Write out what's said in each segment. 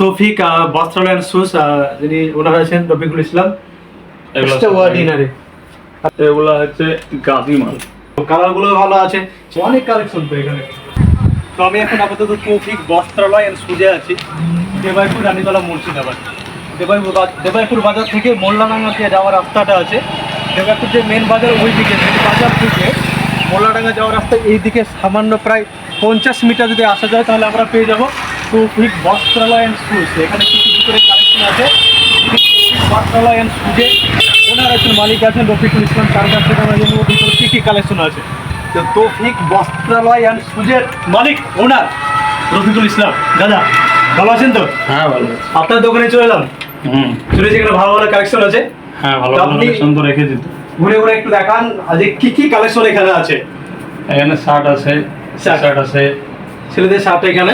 তৌফিক বস্ত্রালয় শুজ যিনি ওনারা আছেন রফিকুল ইসলাম। এক্সট্রাঅর্ডিনারি এগুলো হচ্ছে গাভি মাল কালারগুলো ভালো আছে অনেক কালেকশন তো এখানে। তো আমি এখন আপাতত তৌফিক বস্ত্রালয় এন্ড সুজে আছি। দেবাইপুর রানীতলা মুর্শিদাবাদ। দেবাইপুর দেবাইপুর বাজার থেকে মোল্লাডাঙ্গা দিয়ে যাওয়ার রাস্তাটা আছে। দেবাইপুর যে মেন বাজার ওই দিকে বাজার থেকে মোল্লাডাঙ্গা যাওয়ার রাস্তা এই দিকে সামান্য প্রায় পঞ্চাশ মিটার যদি আসা যায় তাহলে আমরা পেয়ে যাব। তৌফিক বস্ত্রালয় অ্যান্ড শুজ এখানে কিছু ভিতরে কালেকশন আছে। বস্ত্রালয় অ্যান্ড শুজে ওনার আছেন মালিক আছেন রফিকুল ইসলাম তার কাছ থেকে আমরা জানব ভিতরে কী কী কালেকশন আছে? তো তৌফিক বস্ত্রালয় অ্যান্ড শুজের মালিক ওনার রফিকুল ইসলাম। দাদা ভালো আছেন তো? হ্যাঁ ভালো আপনার দোকানে চলে এলাম? হুম। শুনেছি এখানে ভালো ভালো কালেকশন আছে। হ্যাঁ ভালো ভালো কালেকশন তো রেখেছি তো। ঘুরে ঘুরে একটু দেখান আজ কি কি কালেকশন এখানে আছে? এখানে শার্ট আছে। শার্ট আছে ছেলেদের শার্ট এখানে।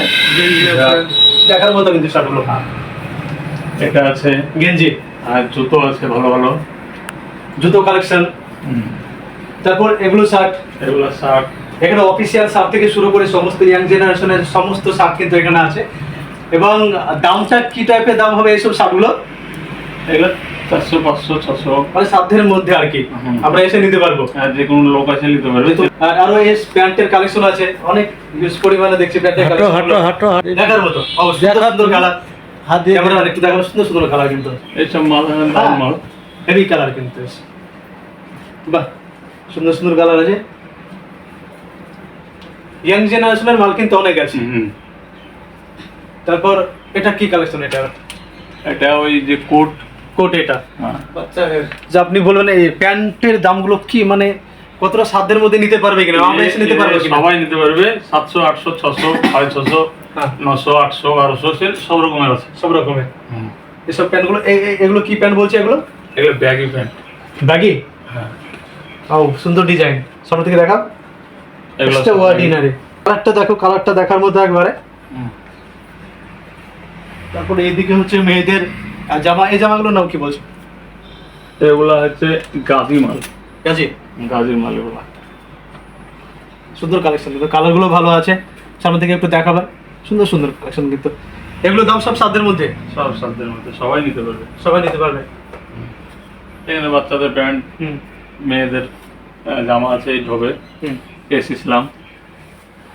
দেখার মতো কিন্তু শার্টগুলো এটা আছে গেঞ্জি। আর জুতো আছে ভালো ভালো। জুতো কালেকশন তারপর এগুলো শার্ট এগুলো শার্ট এখানে অফিসিয়াল শার্ট থেকে শুরু করে সমস্ত ইয়াং জেনারেশনের সমস্ত শার্ট কিন্তু এখানে আছে। এবং দামটা কি টাইপের দাম হবে এইসব শার্টগুলো এগুলো চারশো পাঁচশো ছশো। মানে সাধ্যের মধ্যে আর কি। আমরা এসে নিতে পারব। আর যে কোনো লোক আছে নিতে পারবে আর আরও এস প্যান্টের কালেকশন আছে। অনেক হিউজ পরিমাণে দেখছি প্যান্টের কালেকশন হাঁটো হাঁটো হাঁটো। দেখার মতো। অবশ্যই। সুন্দর দেখার সুন্দর কালার হাত দিয়ে ক্যামেরা একটু দেখানো সুন্দর সুন্দর কালার কিন্তু। এইসব মাল দাম হ্যাঁ। মাল। হেভি কালার কিন্তু বাহ সুন্দর সুন্দর কালার আছে। ইয়াং জেনারেশনের মাল কিন্তু অনেক আছে। হুম। তারপর এটা কি কালেকশন এটা? এটা ওই যে কোট কোট এটা। হ্যাঁ। যে আপনি বলবেন এই প্যান্টের দামগুলো কি মানে কতটা সাধ্যের মধ্যে নিতে পারবে কিনা? আমরা এসে নিতে পারব সবাই নিতে পারবে সাতশো আটশো ছশো সাড়ে ছশো হ্যাঁ। নশো আটশো বারোশো সে সব রকমের আছে। সব রকমের। এসব প্যান্টগুলো এগুলো কি প্যান্ট বলছে এগুলো? এগুলো ব্যাগি প্যান্ট। ব্যাগি হ্যাঁ। ও সুন্দর ডিজাইন সামনে থেকে দেখা এগুলো এক্সট্রা অর্ডিনারি কালারটা দেখো কালারটা দেখার মতো একবারে। হুম। তারপরে এইদিকে হচ্ছে মেয়েদের আহ, জামা এই জামাগুলোর নাম কি বলছো? এগুলা হচ্ছে গাভি মাল। গাজি? গাজির মাল এগুলা। সুন্দর কালেকশন কিন্তু। কালারগুলো ভালো আছে। সামনে থেকে একটু দেখাবে। সুন্দর সুন্দর কালেকশন কিন্তু। এগুলো দাম সব সাধ্যের মধ্যে? সব সাধ্যের মধ্যে। সবাই নিতে পারবে। সবাই নিতে পারবে? এখানে বাচ্চাদের প্যান্ট মেয়েদের জামা আছে এই ঢোবে। এস ইসলাম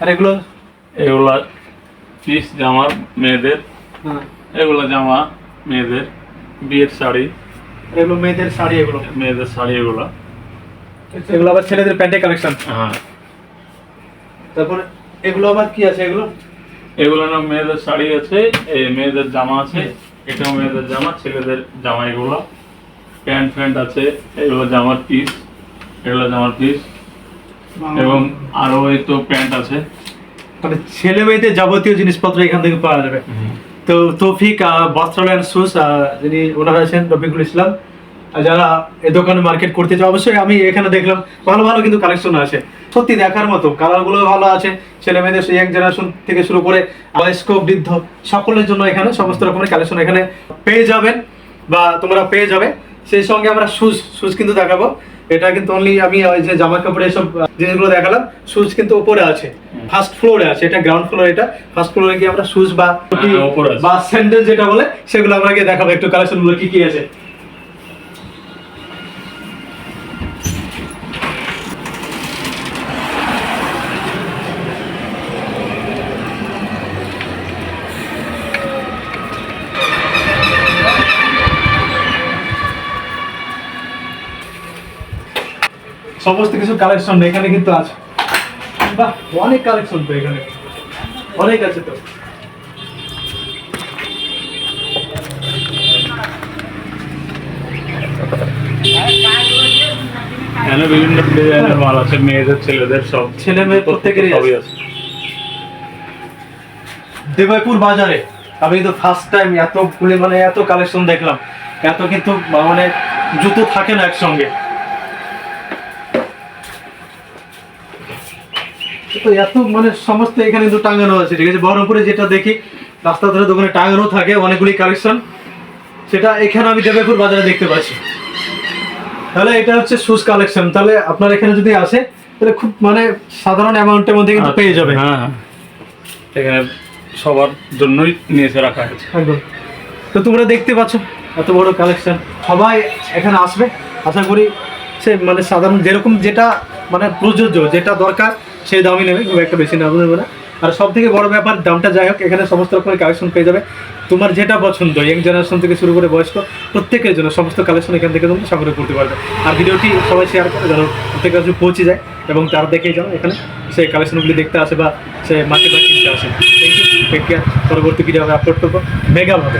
আর এগুলো? এগুলা পিস জামা মেয়েদের। হ্যাঁ। এগুলা জামা মেয়েদের বিয়ের শাড়ি। এগুলো মেয়েদের শাড়ি এগুলো। মেয়েদের শাড়ি এগুলা। এগুলো আবার ছেলেদের প্যান্টের কালেকশন। হ্যাঁ। তারপরে এগুলো আবার কি আছে এগুলো? এগুলো না মেয়েদের শাড়ি আছে এই মেয়েদের জামা আছে এটাও মেয়েদের জামা ছেলেদের জামা এগুলো। প্যান্ট ফ্যান্ট আছে এগুলো জামার পিস এগুলো জামার পিস এবং আরও এই তো প্যান্ট আছে। মানে ছেলে মেয়েদের যাবতীয় জিনিসপত্র এখান থেকে পাওয়া যাবে। তো তৌফিক বস্ত্রালয় অ্যান্ড শুজ যিনি ওনারা আছেন, রফিকুল ইসলাম। যারা এ দোকানে মার্কেট করতে চায়, অবশ্যই আমি এখানে দেখলাম, ভালো ভালো কিন্তু কালেকশন আছে সত্যি দেখার মতো কালারগুলো ভালো আছে। ছেলে মেয়েদের ইয়াং জেনারেশন থেকে শুরু করে বয়স্ক, বৃদ্ধ, সকলের জন্য এখানে সমস্ত রকমের কালেকশন এখানে পেয়ে যাবেন বা তোমরা পেয়ে যাবে। সেই সঙ্গে আমরা শুজ শুজ কিন্তু দেখাবো। এটা কিন্তু অনলি আমি ওই যে জামা কাপড় এসব জিনিসগুলো দেখালাম শুজ কিন্তু উপরে আছে। ফার্স্ট ফ্লোরে আছে এটা গ্রাউন্ড ফ্লোর এটা। ফার্স্ট ফ্লোরে গিয়ে আমরা শুজ বা হ্যাঁ, বা স্যান্ডেল যেটা বলে সেগুলো আমরা গিয়ে দেখাবো। একটু কালেকশনগুলো কি কি আছে। সমস্ত কিছু কালেকশন এখানে কিন্তু আছে। বাহ অনেক কালেকশন তো এখানে। অনেক আছে তো। এখানে বিভিন্ন ডিজাইনের মাল আছে মেয়েদের ছেলেদের সব। ছেলে মেয়ে প্রত্যেকেরই সবই আছে। আছে। দেবাইপুর বাজারে আমি কিন্তু ফার্স্ট টাইম এত মানে এত কালেকশন দেখলাম। এত কিন্তু মানে জুতো থাকে না একসঙ্গে। তো এত মানে সমস্ত এখানে কিন্তু টাঙানো আছে ঠিক আছে? বহরমপুরে যেটা দেখি রাস্তা ধরে দোকানে টাঙানো থাকে অনেকগুলি কালেকশন সেটা এখানে আমি দেবাইপুর বাজারে দেখতে পাচ্ছি। তাহলে এটা হচ্ছে শুজ কালেকশন তাহলে আপনার এখানে যদি আসে তাহলে খুব মানে সাধারণ অ্যামাউন্টের মধ্যে কিন্তু পেয়ে যাবে হ্যাঁ। হ্যাঁ। এখানে সবার জন্যই নিয়ে এসে রাখা হয়েছে একদম। তো তোমরা দেখতে পাচ্ছ এত বড় কালেকশন সবাই এখানে আসবে। আশা করি সে মানে সাধারণ যেরকম যেটা মানে প্রযোজ্য যেটা দরকার সেই দামই নেবে, খুব একটা বেশি দাম নেবে না। আর সব থেকে বড় ব্যাপার, দামটা যাই হোক, এখানে সমস্ত রকমের কালেকশন পেয়ে যাবে। তোমার যেটা পছন্দ ইয়াং জেনারেশন থেকে শুরু করে বয়স্ক, প্রত্যেকের জন্য সমস্ত কালেকশন এখান থেকে তুমি সংগ্রহ করতে পারবে। আর ভিডিওটি সবাই শেয়ার করে যেন প্রত্যেকের কাছে পৌঁছে যায় এবং তার দেখেই যাও এখানে সেই কালেকশনগুলি দেখতে আসে বা সে মার্কেট বা কিনতে আসে। থ্যাংক ইউ টেক কেয়ার পরবর্তী ভিডিও আমি আপলোড করব। মেগাভাবে